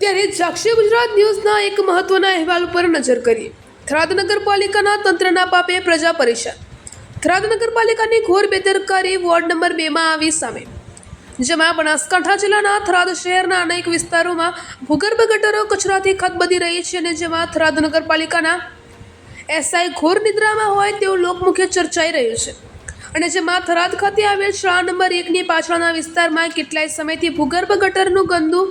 અત્યારે સાક્ષી ગુજરાત ન્યૂઝના એક મહત્વના અહેવાલ ઉપર નજર કરીએ. થરાદ નગરપાલિકાના તંત્રના પાપે પ્રજા પરેશાન. થરાદ નગરપાલિકાની ઘોર બેદરકારી વોર્ડ નંબર બેમાં આવી સામે. જેમાં બનાસકાંઠા જિલ્લાના થરાદ શહેરના અનેક વિસ્તારોમાં ભૂગર્ભ ગટરો કચરાથી ખતબદી રહી છે અને જેમાં થરાદ નગરપાલિકાના એસઆઈ ઘોર નિદ્રામાં હોય તેવું લોકમુખે ચર્ચાઈ રહ્યું છે. અને જેમાં થરાદ ખાતે આવેલ શાળા નંબર એકની પાછળના વિસ્તારમાં કેટલાય સમયથી ભૂગર્ભ ગટરનું ગંદુ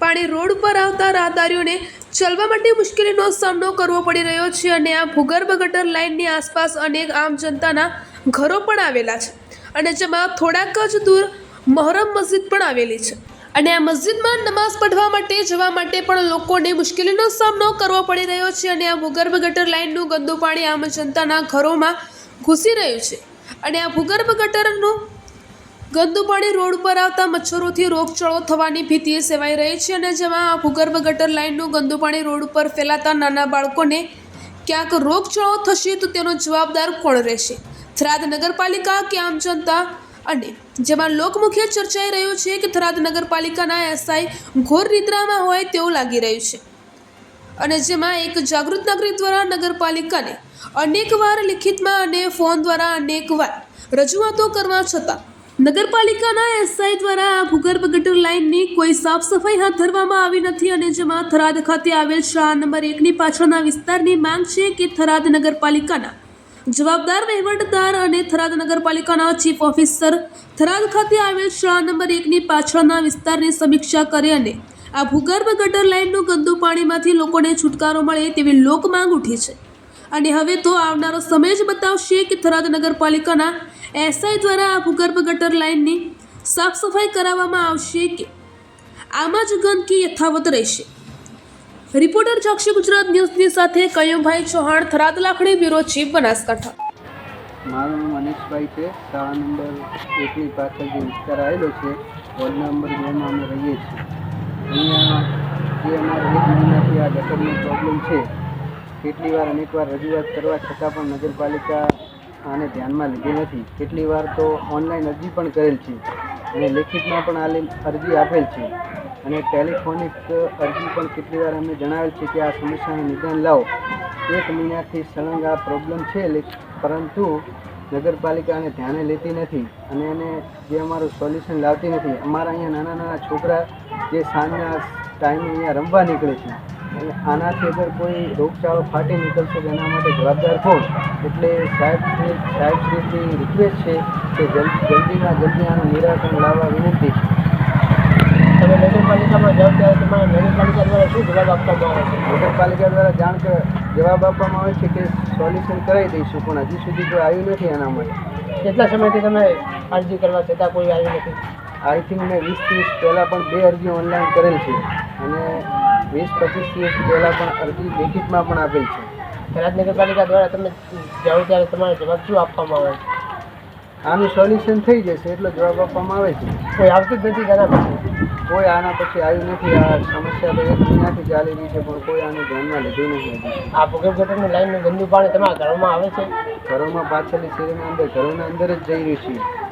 પાણી રોડ પર આવતા રાહદારીઓને ચલવા માટે મુશ્કેલીનો સામનો કરવો પડી રહ્યો છે અને આ ભૂગર્ભ ગટર લાઇનની આસપાસ અનેક આમ જનતાના ઘરો પણ આવેલા છે અને જેમાં થોડાક જ દૂર મહરમ મસ્જિદ પણ આવેલી છે. અને આ મસ્જિદમાં નમાઝ પઢવા માટે જવા માટે પણ લોકોને મુશ્કેલીનો સામનો કરવો પડી રહ્યો છે અને આ ભૂગર્ભ ગટર લાઇનનું ગંદુ પાણી આમ જનતાના ઘરોમાં ઘૂસી રહ્યું છે. અને આ ભૂગર્ભ ગટરનું ગંદુ પાણી રોડ પર આવતા મચ્છરોથી રોગચાળો થવાની ભીતિ સેવાઈ રહી છે અને જેમાં ભૂગર્ભ ગટર લાઇનનું ગંદુ પાણી રોડ ઉપર ફેલાતા નાના બાળકોને ક્યાંક રોગચાળો થશે તો તેનો જવાબદાર કોણ રહેશે? થરાદ નગરપાલિકા કે આમ જનતા? અને જેમાં લોકમુખ્ય ચર્ચાઈ રહ્યું છે કે થરાદ નગરપાલિકાના એસઆઈ ઘોર નિદ્રામાં હોય તેવું લાગી રહ્યું છે. અને જેમાં એક જાગૃત નાગરિક દ્વારા નગરપાલિકાને અનેકવાર લિખિતમાં અને ફોન દ્વારા અનેકવાર રજૂઆતો કરવા છતાં નગરપાલિકાના એસઆઈ દ્વારા આ ભૂગર્ભ ગટર લાઇનની કોઈ સાફ સફાઈ હાથ ધરવામાં આવી નથી અને જેમાં થરાદ ખાતે આવેલ શાળા નંબર એકની પાછળના વિસ્તારની માંગ છે કે થરાદ નગરપાલિકાના જવાબદાર વહીવટદાર અને થરાદ નગરપાલિકાના ચીફ ઓફિસર થરાદ ખાતે આવેલ શાળા નંબર એકની પાછળના વિસ્તારની સમીક્ષા કરે અને આ ભૂગર્ભ ગટર લાઇનનું ગંદુ પાણીમાંથી લોકોને છુટકારો મળે તેવી લોક માંગ ઉઠી છે. અને હવે તો આવનારો સમય જ બતાવશે કે થરાદ નગરપાલિકાના એસઆઈ દ્વારા આ ભૂગર્ભ ગટર લાઇનની સાફ સફાઈ કરાવવામાં આવશે કે આમાં જ ગંદકી યથાવત રહેશે. રિપોર્ટર સાક્ષી ગુજરાત ન્યૂઝની સાથે કયુભાઈ ચૌહાણ, થરાદ લાખણી બ્યુરો ચીફ બનાસકાંઠા. મારું નામ અનિશભાઈ છે. શાળા નંબર એકની પાછળ જે વિસ્તાર આવેલો છે, વોર્ડ નંબર બેમાં અમે રહીએ છીએ. અહીંયા જે અમારે એક મહિનાથી આ ગટરની પ્રોબ્લેમ છે કેટલી વાર અનેકવાર રજૂઆત કરવા છતાં પણ નગરપાલિકા આને ધ્યાનમાં લીધી નથી. કેટલી વાર તો ઓનલાઈન અરજી પણ કરેલ છે અને લેખિતમાં પણ આ અરજી આપેલ છે. અને ટેલિફોનિક અરજી પણ કેટલી વાર અમે જણાવેલ છે કે આ સમસ્યાનું નિદાન લાવો. એક મહિનાથી સળંગ આ પ્રોબ્લેમ છે પરંતુ નગરપાલિકા આને ધ્યાને લેતી નથી અને એને જે અમારું સોલ્યુશન લાવતી નથી. અમારા અહીંયા નાના નાના છોકરા જે સાંજના ટાઈમે અહીંયા રમવા નીકળે છે. અને આનાથી અગર કોઈ રોગચાળો ફાટી નીકળશે તો એના માટે જવાબદાર કોણ? એટલે સાહેબ સાહેબ શ્રીની રિક્વેસ્ટ છે કે જલ્દીમાં જલ્દી આનું નિરાકરણ લાવવા વિનંતી છે. તમે નગરપાલિકામાં જાઓ ત્યારે તમારે નગરપાલિકા દ્વારા શું જવાબ આપવામાં આવે છે? નગરપાલિકા દ્વારા જાણ જવાબ આપવામાં આવે છે કે સોલ્યુશન કરાવી દઈશું પણ હજી સુધી કોઈ આવ્યું નથી એના માટે. કેટલા સમયથી તમે અરજી કરવા છતાં કોઈ આવ્યું નથી? આઈ થિંક મેં વીસ ત્રીસ પહેલાં પણ બે અરજી ઓનલાઈન કરેલ છે. અને વીસ પચીસ દિવસ પહેલાં પણ અરજી લેખિતમાં પણ આપેલ છે. થરાદ નગરપાલિકા દ્વારા તમે જાઓ ત્યારે તમારે જવાબ શું આપવામાં આવે છે? આનું સોલ્યુશન થઈ જશે એટલો જવાબ આપવામાં આવે છે. કોઈ આવતું જ નથી તેના પછી? કોઈ આના પછી આવ્યું નથી આ સમસ્યા તો એક મહિનાથી ચાલી રહી છે પણ કોઈ આને ધ્યાનમાં લીધું નથી આ ભૂગર્ભ ગટરની લાઈનનું ગંદુ પાણી તમારા ઘરોમાં આવે છે? ઘરોમાં પાછળની શેરીની અંદર ઘરોના અંદર જ જઈ રહ્યું છે.